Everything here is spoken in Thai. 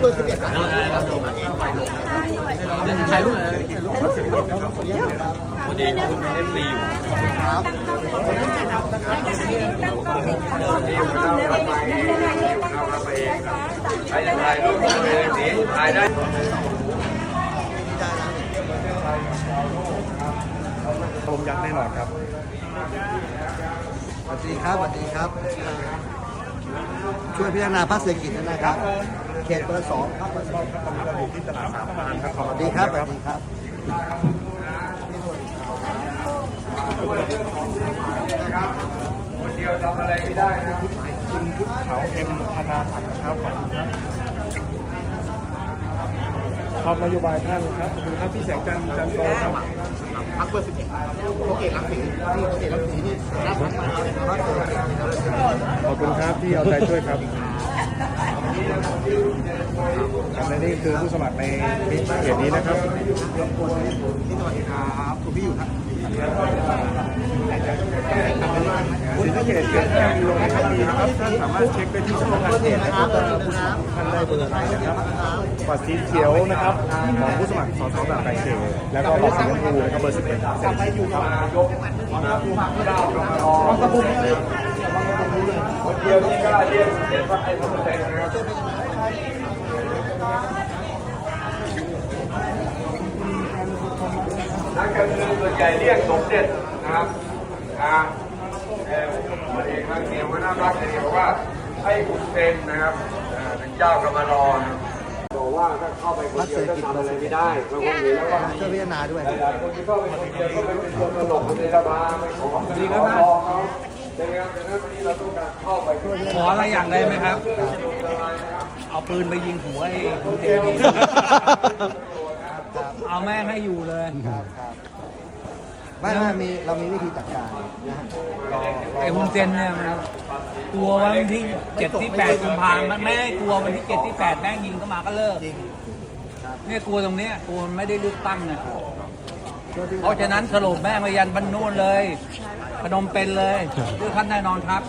เบอร์สิบเอ็ดถ่ายรูปเลยพอดีคุณเอฟซีอยู่ครับใครจะถ่ายรูปคุณเอฟซีถ่ายได้ลมยักษ์แน่นอนครับสวัสดีครับสวัสดีครับ ช่วยพิจารณาภาคเศรษฐกิจด้วยนะครับ เขตเบอร์สองครับเบอร์สองที่ตลาดสามพรานครับสวัสดีครับสวัสดีครับคนเดียวทำอะไรไม่ได้นะคุณพุทธเขาเอ็มธนาศักดิ์ครับขอบคุณครับขอบนโยบายท่านครับขอบคุณครับพี่แสงจันทร์จันทร์โตครับพักเบอร์สิบเอ็ดโอเครักสีที่โอเครักสีนี่รับพักมาพักเบอร์ ขอบคุณครับ ที่เอาใจช่วยครับและนี่คือผู้สมัครในเขตนี้นะครับที่สวัสดีครับคุณพี่อยู่ครับสินค้าเขตเกิดการลงนะครับมีนะครับท่านสามารถเช็คได้ที่ช่องทางเพจนะครับว่าผู้สมัครท่านได้เบอร์อะไรนะครับบัตรสีเขียวนะครับของผู้สมัครสสแบบแบ่งเขตแล้วก็บัตรสีชมพูนะครับเบอร์11เสร็จที่อยู่ครับ คนเดียวที่กล้าเรียนเรียนว่าไอ้คนแต่งนะครับนักการเมืองส่วนใหญ่เรียกสมเด็จนะครับอ่าเอ่อพลเอกรังเกียจหัวหน้ารรคเนี่ยบอกว่าให้คุณเซนนะครับเป็นเจ้ากรรมรอนบอกว่าถ้าเข้าไปคนเดียวจะทำอะไรไม่ได้บาคนเห็แล้วว่าช่วยพิจารณาด้วยหลายคนที่เข้าไปคนเดียวก็เป็นตัวตลกในสภาไปขอดีครับรอเขาดังนั้นดังนั้นวันนี้เรางไปช่วย ขออะไรอย่างได้ไหมครับ เอาปืนไปยิงหัวไอ้คุณเจดีเอาแม่งให้อยู่เลย ครับครับไม่ไม่มีเรามีวิธีจัดการนะฮะไอ้คุณเจนเนี่ยมันกลัววันที่เจ็ดที่แปดกุมภาพันธ์มันไม่ให้กลัววันที่เจ็ดที่แปดแม่งยิงเข้ามาก็เลิกจริงเนี่ยกลัวตรงเนี้ยกลัวมันไม่ได้เลือกตั้งเนี่ยช่วยพิจารเพราะฉะนั้นสรุปแม่งมายันบรรนูนเลย พนมเป็นเลยเลือกท่านแน่นอนครับ